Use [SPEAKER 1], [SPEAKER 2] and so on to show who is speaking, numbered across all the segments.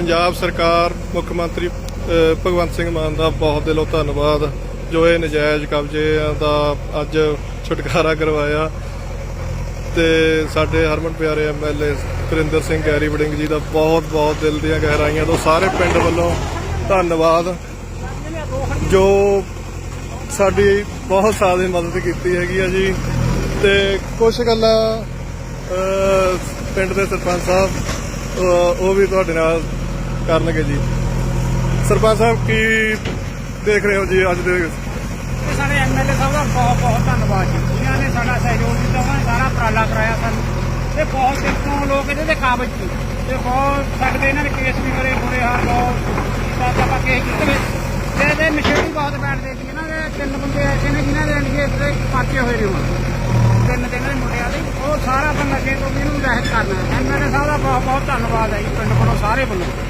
[SPEAKER 1] ਪੰਜਾਬ ਸਰਕਾਰ, ਮੁੱਖ ਮੰਤਰੀ ਭਗਵੰਤ ਸਿੰਘ ਮਾਨ ਦਾ ਬਹੁਤ ਦਿਲੋਂ ਧੰਨਵਾਦ। ਜੋ ਇਹ ਨਜਾਇਜ਼ ਕਬਜ਼ੇ ਦਾ ਅੱਜ ਛੁਟਕਾਰਾ ਕਰਵਾਇਆ ਤੇ ਸਾਡੇ ਹਰਮਨ ਪਿਆਰੇ ਐਮਐਲਏ ਸੁਰਿੰਦਰ ਸਿੰਘ, ਗੈਰੀ ਵੜਿੰਗ ਜੀ ਦਾ ਬਹੁਤ ਬਹੁਤ ਦਿਲ ਦੀਆਂ ਗਹਿਰਾਈਆਂ ਤੋਂ ਸਾਰੇ ਪਿੰਡ ਵੱਲੋਂ ਧੰਨਵਾਦ। ਜੋ ਸਾਡੀ ਬਹੁਤ ਸਾਰੀ ਮਦਦ ਕੀਤੀ ਹੈਗੀ ਆ ਜੀ। ਤੇ ਕੁਝ ਗੱਲਾਂ ਪਿੰਡ ਦੇ ਸਰਪੰਚ ਸਾਹਿਬ ਉਹ ਵੀ ਤੁਹਾਡੇ ਨਾਲ ਕਰਨਗੇ ਜੀ। ਸਰਪੰਚ ਸਾਹਿਬ, ਕੀ ਦੇਖ ਰਹੇ ਹੋ ਜੀ ਅੱਜ ਦੇ?
[SPEAKER 2] ਤੇ ਸਾਡੇ ਐਮਐਲਏ ਸਾਹਿਬ ਦਾ ਬਹੁਤ ਬਹੁਤ ਧੰਨਵਾਦ ਜੀ। ਜਿਨ੍ਹਾਂ ਨੇ ਸਾਡਾ ਸਹਿਯੋਗ ਦਿੱਤਾ ਉਹਨਾਂ ਨੇ ਸਾਰਾ ਉਪਰਾਲਾ ਕਰਾਇਆ ਸਾਨੂੰ। ਤੇ ਬਹੁਤ ਦਿਨ ਲੋਕ ਇਹਦੇ ਤੇ ਕਾਬਜ ਸੀ ਤੇ ਬਹੁਤ ਸਕਦੇ ਇਹਨਾਂ ਨੇ ਕੇਸ ਵੀ ਕਰੇ ਬੁਰੇ ਹਾਲ ਬਹੁਤ ਤਾਂ ਆਪਾਂ ਕੇਸ ਕੀਤੇ ਤੇ ਇਹਦੇ ਨਸ਼ੇੜੀ ਬਹੁਤ ਬੈਠਦੇ ਸੀ ਇਹਨਾਂ ਦੇ ਤਿੰਨ ਬੰਦੇ ਐਸੇ ਨੇ ਜਿਨ੍ਹਾਂ ਦੇ ਨਸ਼ੇ ਤੇ ਪਾਕੇ ਹੋਏ ਨੇ ਹੁਣ। ਤਿੰਨ ਦਿਨ ਦੇ ਮੁੰਡਿਆਂ ਦੇ। ਉਹ ਸਾਰਾ ਆਪਾਂ ਨਸ਼ੇ ਤੋਂ ਵੀ ਇਹਨੂੰ ਰਹਿਤ ਕਰਨਾ। ਐਮਐਲਏ ਸਾਹਿਬ ਦਾ ਬਹੁਤ ਬਹੁਤ ਧੰਨਵਾਦ ਹੈ ਜੀ, ਪਿੰਡ ਵੱਲੋਂ ਸਾਰੇ ਵੱਲੋਂ।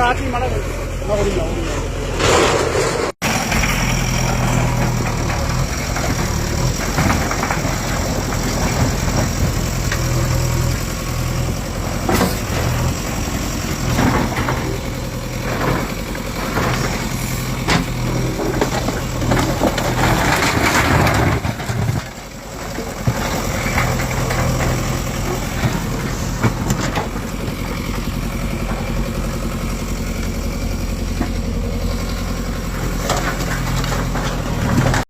[SPEAKER 2] ರಾತ್ರಿ ಮಾಡೋದು ನೋಡಿ ನೋಡಿ